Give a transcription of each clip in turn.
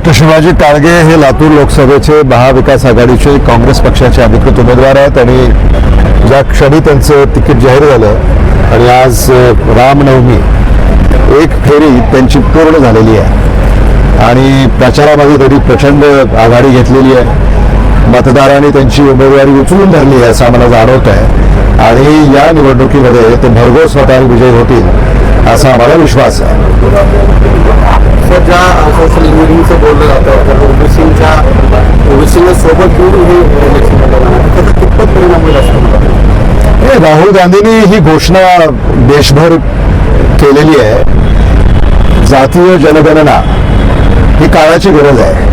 Doctor Shivaji टाळगे हे लातूर लोकसभेचे महाविकास आघाडीचे काँग्रेस पक्षाचे अधिकृत उमेदवार आहेत आणि ज्या क्षणी त्यांचं तिकीट जाहीर झालं आणि आज रामनवमी एक फेरी त्यांची पूर्ण झालेली आहे. आणि प्रचारामध्ये त्यांनी प्रचंड आघाडी घेतलेली आहे. मतदारांनी त्यांची उमेदवारी उचलून धरली आहे असं आम्हाला जाणवत आहे. आणि या निवडणुकीमध्ये ते भरघोस स्वतः विजयी होतील असा आम्हाला विश्वास आहे. असं बोललं जातं. तर ओबीसीच्या ओबीसीला सोबत घेऊन हे त्याचा कितपत परिणाम होईल असं राहुल गांधींनी ही घोषणा देशभर केलेली आहे. जातीय जनगणना ही काळाची गरज आहे.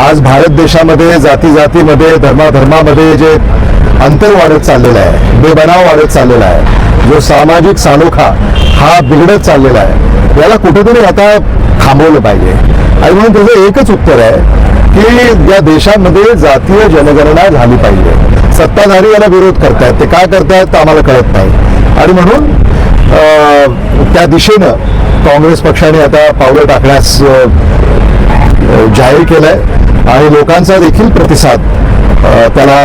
आज भारत देशामध्ये जाती जातीमध्ये धर्माधर्मामध्ये जे अंतर वाढत चाललेलं आहे बेबनाव वाढत चाललेला आहे जो सामाजिक सालोखा हा बिघडत चाललेला आहे याला कुठेतरी आता थांबवलं पाहिजे. आणि म्हणून त्याचं एकच उत्तर आहे की या देशामध्ये जातीय जनगणना झाली पाहिजे. सत्ताधारी याला विरोध करतायत. ते काय करतायत तर आम्हाला कळत नाही. आणि म्हणून त्या दिशेनं काँग्रेस पक्षाने आता पावलं टाकण्यास जाहीर केलंय. आणि लोकांचा देखील प्रतिसाद त्याला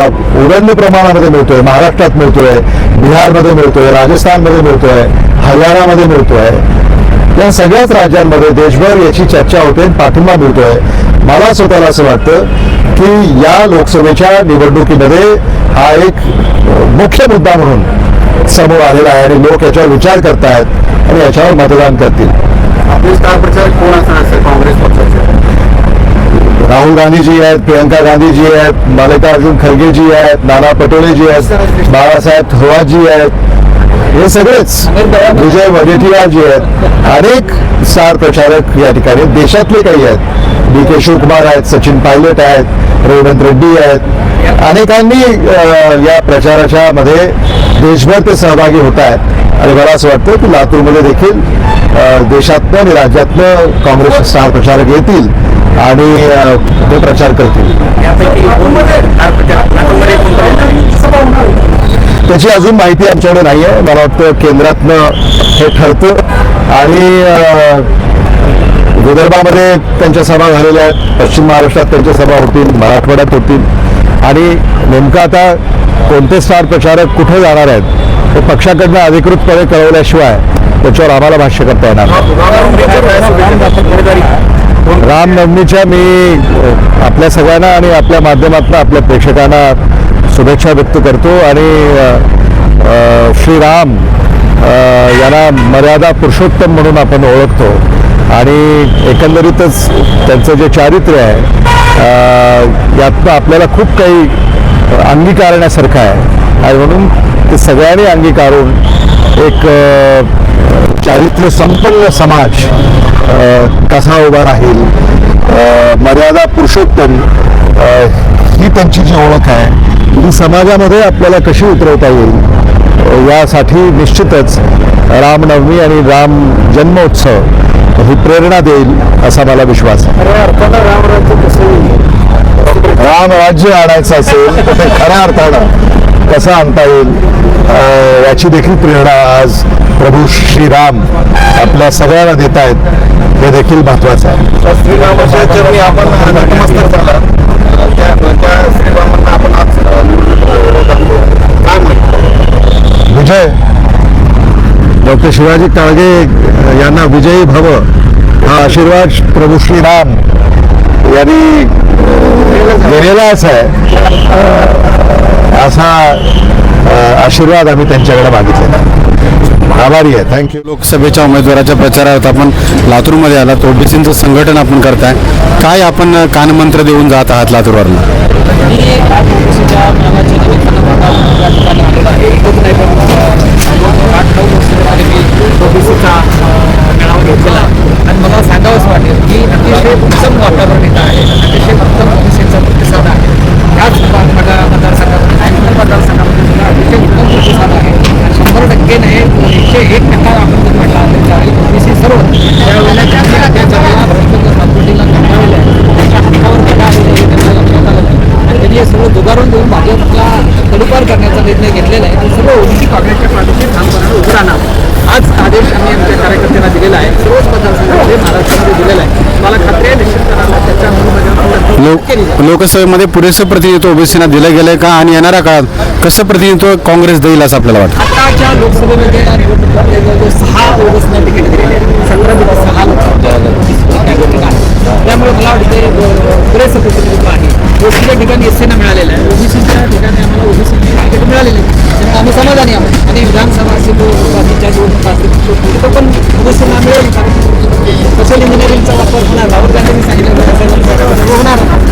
उदंड प्रमाणामध्ये मिळतोय. महाराष्ट्रात मिळतोय बिहारमध्ये मिळतोय राजस्थानमध्ये मिळतोय हरियाणामध्ये मिळतोय. या सगळ्याच राज्यांमध्ये देशभर याची चर्चा होते पाठिंबा मिळतोय. मला स्वतःला असं वाटतं की या लोकसभेच्या निवडणुकीमध्ये हा एक मुख्य मुद्दा म्हणून समोर आलेला आहे आणि लोक याच्यावर विचार करतायत आणि याच्यावर मतदान करतील. आपले स्टार प्रचारक कोण असणार सर काँग्रेस पक्षाचे. राहुल गांधीजी आहेत प्रियंका गांधीजी आहेत मल्लिकार्जुन खरगेजी आहेत नाना पटोलेजी आहेत बाळासाहेब थोरातजी आहेत हे सगळेच विजय वडेट्टीवारजी आहेत अनेक स्टार प्रचारक या ठिकाणी देशातले काही आहेत. डी के शिवकुमार आहेत सचिन पायलट आहेत रेवंत रेड्डी आहेत. अनेकांनी या प्रचाराच्या मध्ये देशभर ते सहभागी होत आहेत. आणि मला असं वाटतं की लातूरमध्ये देखील देशातनं आणि राज्यातनं काँग्रेस स्टार प्रचारक येतील आणि ते प्रचार करतील. त्याची अजून माहिती आमच्याकडे नाही आहे मला वाटतं केंद्रातनं हे ठरतं. आणि विदर्भामध्ये त्यांच्या सभा झालेल्या आहेत. पश्चिम महाराष्ट्रात त्यांच्या सभा होतील मराठवाड्यात होतील. आणि नेमकं आता कोणते स्टार प्रचारक कुठे जाणार आहेत हे पक्षाकडनं अधिकृतपणे कळवल्याशिवाय त्याच्यावर आम्हाला भाष्य करता येणार रामनवमीच्या मी आपल्या सगळ्यांना आणि आपल्या माध्यमातून आपल्या प्रेक्षकांना शुभेच्छा व्यक्त करतो आणि श्रीराम याला यांना मर्यादा पुरुषोत्तम म्हणून आपण ओळखतो. आणि एकंदरीतच त्यांचं जे चारित्र्य आहे यातनं आपल्याला खूप काही अंगीकारण्यासारखं आहे. आणि म्हणून ते सगळ्यांनी अंगीकारून एक चारित्र्य संपन्न समाज कसा उभा राहील मर्यादा पुरुषोत्तम ही त्यांची जी ओळख आहे समाजामध्ये आपल्याला कशी उतरवता येईल? यासाठी निश्चितच रामनवमी आणि राम जन्मोत्सव ही प्रेरणा देईल असा मला विश्वास रामराज्य राम राज्य आणायचं असेल तर ते खऱ्या अर्थानं कसं आणता येईल? याची देखील प्रेरणा आज प्रभू श्रीराम आपल्या सगळ्यांना देत आहेत. हे देखील महत्वाचं आहे. विजय डॉक्टर शिवाजी टाळगे यांना विजयी भव हा आशीर्वाद प्रभू श्रीराम यांनी दिलेलाच आहे. असा आशीर्वाद आम्ही त्यांच्याकडे मागितलेला आहे. आभारी आहे. थँक्यू लोकसभेच्या उमेदवाराच्या प्रचारात आपण लातूरमध्ये आलात ओबीसीचं संघटन आपण करताय. काय आपण कानमंत्र देऊन जात आहात लातूरवरनं ओबीसीचा मेळावा घेतलेला आणि मला सांगावंच वाटेल की अतिशय उत्तम वातावरण इथं आहे अतिशय उत्तम ओबीसीचा प्रतिसाद आहे त्याच मतदार मतदारसंघामध्ये नागपूर मतदारसंघामध्ये सुद्धा अतिशय उत्तम प्रतिसाद आहे आणि शंभर टक्के नाही एकशे एक टक्का आपण जर म्हटलं असेल त्यावेळी ओबीसी सर्व त्यावेळेला ज्यांनी त्याच्या वेळेला भरपूर सातपुटीला कंटाळलेले आहे त्याच्या हातावर गदा आलेले त्यांनी हे दुगारून देऊन भाजपला तडीपार करण्याचा निर्णय घेतलेला आहे सर्व ओबीसी काँग्रेसच्या पाठीशी ठामपणाने उभं राहणार आदेश आम्ही आमच्या कार्यकर्त्यांना दिलेला आहे सर्वच मतदारसंघामध्ये महाराष्ट्रामध्ये दिलेला आहे मला खात्री आहे निश्चित करायला त्याच्या लोक लोकसभेमध्ये पुरेसं प्रतिनिधित्व ओबीसीना दिलं गेलंय का आणि येणाऱ्या काळात कसं प्रतिनिधित्व काँग्रेस देईल असं आपल्याला वाटतं? आताच्या लोकसभेमध्ये सहा ऑगस्ट त्यामुळे मला वाटते पुरेसं प्रतिनिधित्व आहे ओसीच्या ठिकाणी एस सीना मिळालेलं आहे. ओबीसीच्या ठिकाणी आम्हाला ओबीसीची तिकीट मिळालेली आहे. त्यामुळे आम्ही समाधानी आहोत. आणि विधानसभा असेल बाकीच्या निवडणुका असतील तो पण ओबीसीना मिळेल. कारण सोशल इंजिनिअरिंगचा वापर होणार. राहुल गांधींनी सांगितलं होणार.